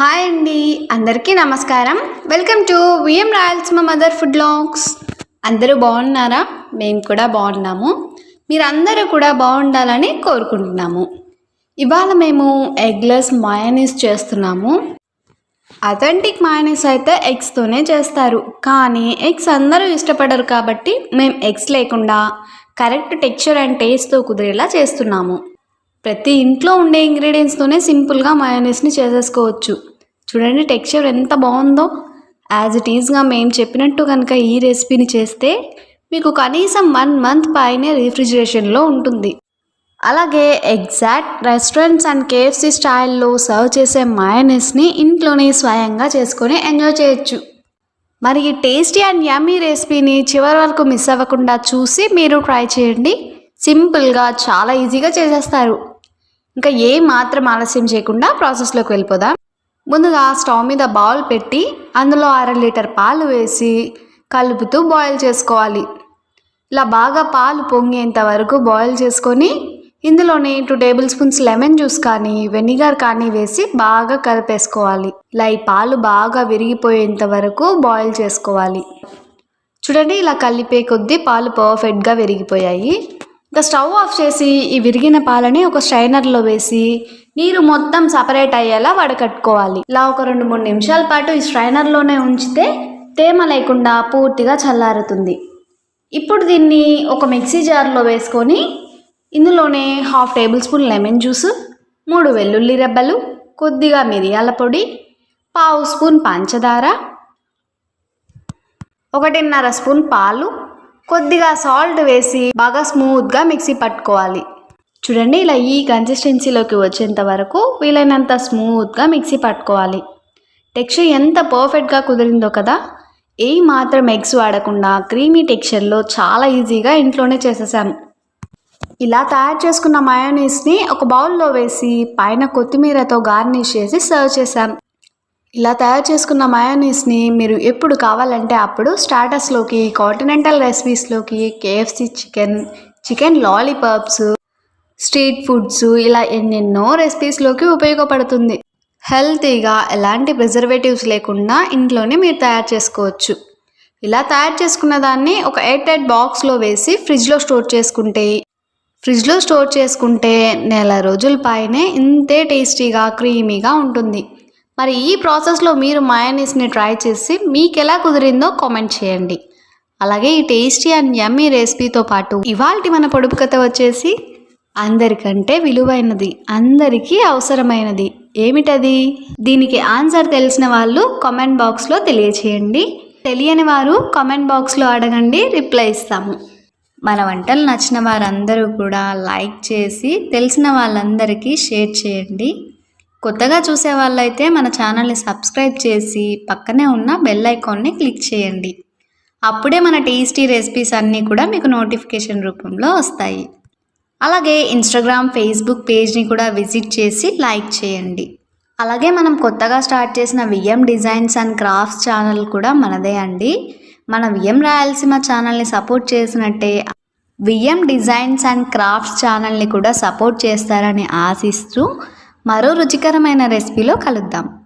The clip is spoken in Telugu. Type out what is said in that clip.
హాయ్ అండి అందరికీ నమస్కారం. Welcome to VM Rayalaseema mother food vlogs. అందరూ బాగున్నారా? మేము కూడా బాగున్నాము. మీరందరూ కూడా బాగుండాలని కోరుకుంటున్నాము. ఇవాళ మేము ఎగ్లెస్ మయనీస్ చేస్తున్నాము. అథెంటిక్ మయనీస్ అయితే ఎగ్స్తోనే చేస్తారు. కానీ ఎగ్స్ అందరూ ఇష్టపడరు కాబట్టి మేము ఎగ్స్ లేకుండా కరెక్ట్ టెక్స్చర్ అండ్ టేస్ట్తో కుదిరేలా చేస్తున్నాము. ప్రతి ఇంట్లో ఉండే ఇంగ్రీడియంట్స్తోనే సింపుల్గా మయోనీస్ని చేసేసుకోవచ్చు. చూడండి టెక్స్చర్ ఎంత బాగుందో. యాజ్ ఇట్ ఈజ్గా మేము చెప్పినట్టు కనుక ఈ రెసిపీని చేస్తే మీకు కనీసం వన్ మంత్ పైనే రిఫ్రిజిరేషన్లో ఉంటుంది. అలాగే ఎగ్జాక్ట్ రెస్టారెంట్స్ అండ్ కేఎఫ్సి స్టైల్లో సర్వ్ చేసే మయోనీస్ని ఇంట్లోనే స్వయంగా చేసుకొని ఎంజాయ్ చేయొచ్చు. మరి ఈ టేస్టీ అండ్ యమ్మీ రెసిపీని చివరి వరకు మిస్ అవ్వకుండా చూసి మీరు ట్రై చేయండి. సింపుల్గా చాలా ఈజీగా చేసేస్తారు. ఇంకా ఏ మాత్రం ఆలస్యం చేయకుండా ప్రాసెస్లోకి వెళ్ళిపోదాం. ముందుగా స్టవ్ మీద బౌల్ పెట్టి అందులో అర లీటర్ పాలు వేసి కలుపుతూ బాయిల్ చేసుకోవాలి. ఇలా బాగా పాలు పొంగేంత వరకు బాయిల్ చేసుకొని ఇందులోనే two tablespoons lemon juice కానీ వెనిగర్ కానీ వేసి బాగా కలిపేసుకోవాలి. ఇలా ఈ పాలు బాగా విరిగిపోయేంత వరకు బాయిల్ చేసుకోవాలి. చూడండి ఇలా కలిపే కొద్దీ పాలు పర్ఫెక్ట్గా విరిగిపోయాయి. ఇంకా స్టవ్ ఆఫ్ చేసి ఈ విరిగిన పాలని ఒక స్ట్రైనర్లో వేసి నీరు మొత్తం సపరేట్ అయ్యేలా వడకట్టుకోవాలి. ఇలా ఒక రెండు మూడు నిమిషాల పాటు ఈ స్ట్రైనర్లోనే ఉంచితే తేమ లేకుండా పూర్తిగా చల్లారుతుంది. ఇప్పుడు దీన్ని ఒక మిక్సీ జార్లో వేసుకొని ఇందులోనే half tablespoon lemon juice మూడు వెల్లుల్లి రెబ్బలు కొద్దిగా మిరియాల పొడి పావు స్పూన్ పంచదార ఒకటిన్నర స్పూన్ పాలు కొద్దిగా సాల్ట్ వేసి బాగా స్మూత్గా మిక్సీ పట్టుకోవాలి. చూడండి ఇలా ఈ కన్సిస్టెన్సీలోకి వచ్చేంత వరకు వీలైనంత స్మూత్గా మిక్సీ పట్టుకోవాలి. టెక్స్చర్ ఎంత పర్ఫెక్ట్గా కుదిరిందో కదా. ఏ మాత్రం ఎగ్స్ వాడకుండా క్రీమీ టెక్స్చర్లో చాలా ఈజీగా ఇంట్లోనే చేసేసాము ఇలా తయారు చేసుకున్న మయోనీస్ని ఒక బౌల్లో వేసి పైన కొత్తిమీరతో గార్నిష్ చేసి సర్వ్ చేసాం ఇలా తయారు చేసుకున్న మయోనీస్ని మీరు ఎప్పుడు కావాలంటే అప్పుడు స్టార్టర్స్లోకి continental రెసిపీస్లోకి KFC chicken chicken lollipops street foods ఇలా ఎన్నెన్నో రెసిపీస్లోకి ఉపయోగపడుతుంది. హెల్తీగా ఎలాంటి ప్రిజర్వేటివ్స్ లేకుండా ఇంట్లోనే మీరు తయారు చేసుకోవచ్చు. ఇలా తయారు చేసుకున్న దాన్ని ఒక ఎయిర్ ఎయిట్ బాక్స్లో వేసి ఫ్రిడ్జ్లో స్టోర్ చేసుకుంటే ఫ్రిడ్జ్లో స్టోర్ చేసుకుంటే నెల రోజుల పైనే ఇంతే టేస్టీగా క్రీమీగా ఉంటుంది. మరి ఈ ప్రాసెస్లో మీరు మయోనీస్ని ట్రై చేసి మీకు ఎలా కుదిరిందో కామెంట్ చేయండి. అలాగే ఈ టేస్టీ అండ్ యమ్మీ రెసిపీతో పాటు ఇవాల్టి మన పొడుపు కథ వచ్చేసి అందరికంటే విలువైనది అందరికీ అవసరమైనది ఏమిటది? దీనికి ఆన్సర్ తెలిసిన వాళ్ళు కామెంట్ బాక్స్లో తెలియచేయండి. తెలియని వారు కామెంట్ బాక్స్లో అడగండి రిప్లై ఇస్తాము. మన వంటలు నచ్చిన వారందరూ కూడా లైక్ చేసి తెలిసిన వాళ్ళందరికీ షేర్ చేయండి. కొత్తగా చూసే వాళ్ళైతే మన ఛానల్ని సబ్స్క్రైబ్ చేసి పక్కనే ఉన్న బెల్ ఐకాన్ని క్లిక్ చేయండి. అప్పుడే మన టేస్టీ రెసిపీస్ అన్నీ కూడా మీకు నోటిఫికేషన్ రూపంలో వస్తాయి. అలాగే ఇన్స్టాగ్రామ్ ఫేస్బుక్ పేజ్ని కూడా విజిట్ చేసి లైక్ చేయండి. అలాగే మనం కొత్తగా స్టార్ట్ చేసిన VM designs and crafts channel కూడా మనదే అండి. మన విఎం రాయలసీమ ఛానల్ని సపోర్ట్ చేసినట్టే విఎం డిజైన్స్ అండ్ క్రాఫ్ట్స్ ఛానల్ని కూడా సపోర్ట్ చేస్తారని ఆశిస్తూ మరో రుచికరమైన రెసిపీలో కలుద్దాం.